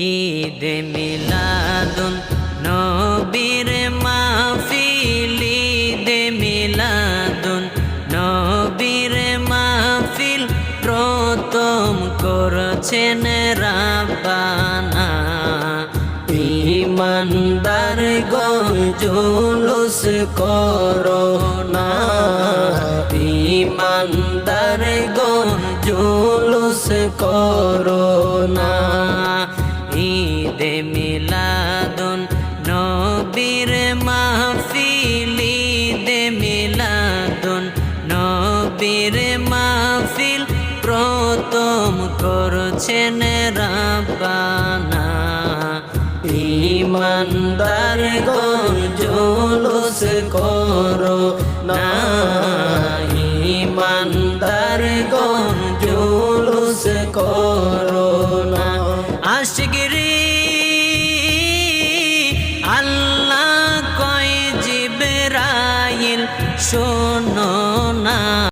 ঈদ মিলাদুন নবীর মাহফিল, ঈদ মিলাদুন নবীর মাহফিল। প্রথম করছেন রাব্বানা। ইমানদার গজুলুস করোনা। ইমানদার গজুলুস করোনা। ঈদে মিলাদুন নবীর মাহফিল ঈদে মিলাদুন নবীর মাহফিল প্রথম করছেন রাব্বানা। ইমানদার গজুলুস করো না। ইমানদার গজুলুস করো না। আশগিরি কয় শোনো না।